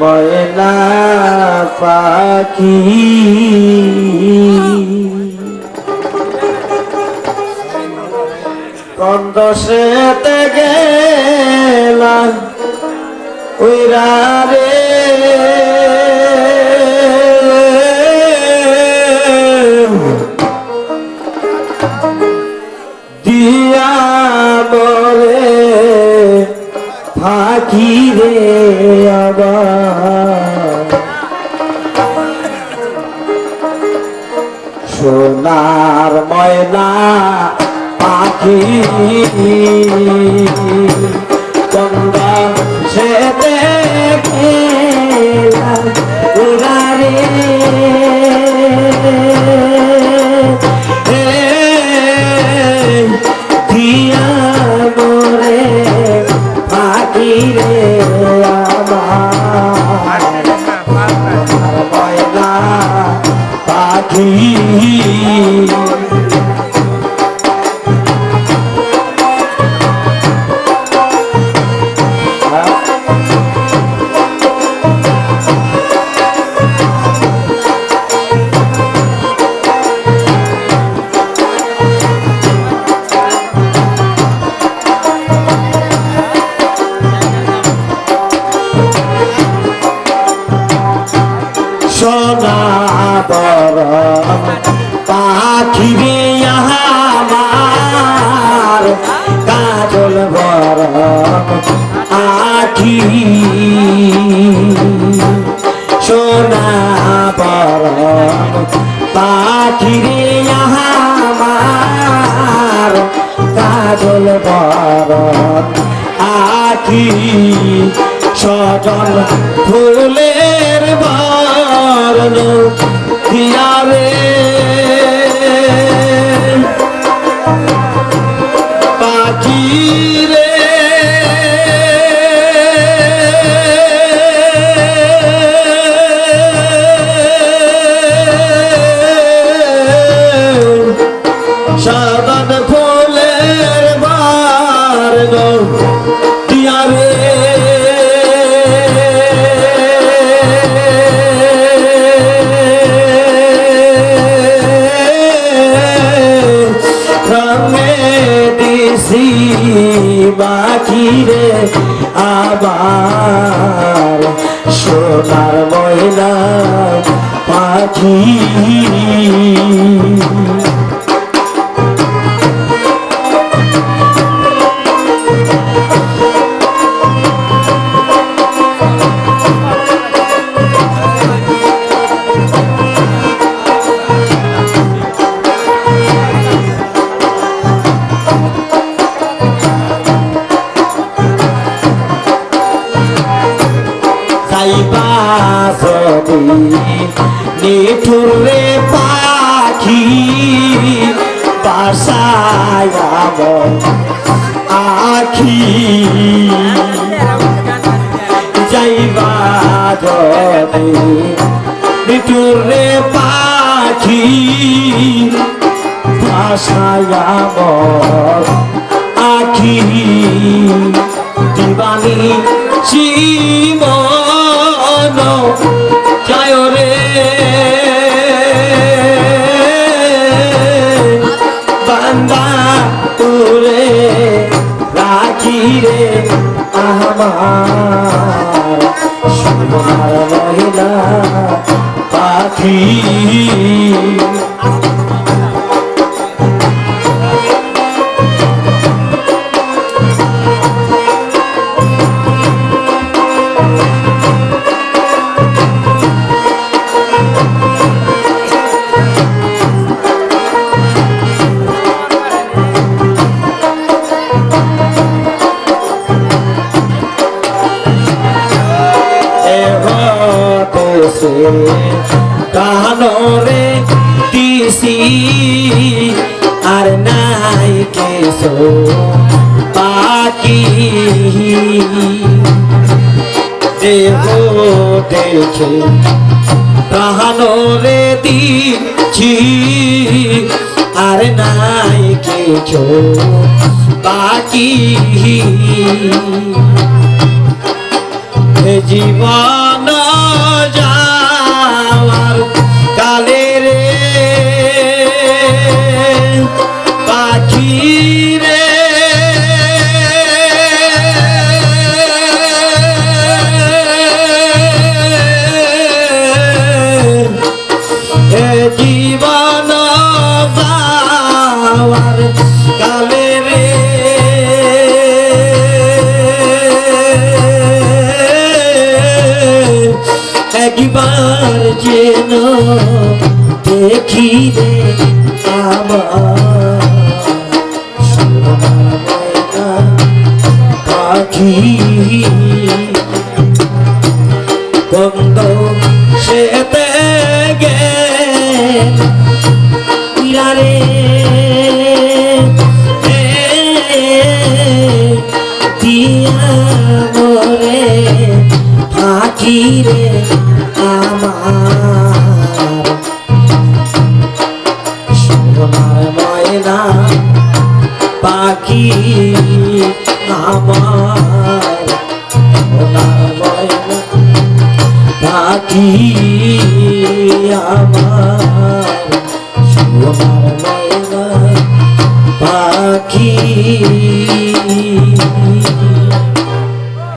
ময়না পাখি। কন্দ সে গেলা ওইরা রে সোনার ময়না পাখি। চন্দা সে দিয়া মোরে পাখি রে। পাখি রে আমার, কাজল বড় আখি সোনা বড় পাখি রে আমার, কাজল বড় আখি সজন ফুলের বরণ দিয়ারে রে আবার সোনার ময়না পাখি। যাইবা নিঠুরে পাখি বাসায় আখি যাইবা যদি নিঠুরে পাখি বাসায় আখি দিবানি জীবন জয় রে। বান্দা তুরে রাখি রে আমার। সোনার মহিলা পাখি। দেশে কানরে দিছি, আর নাই কেসো বাকি। দেহ দেখে প্রাণরে দিছি, আর নাই কিছু বাকি। জীবন যাওয়ার পাখি আমার সোনার ময়না পাখি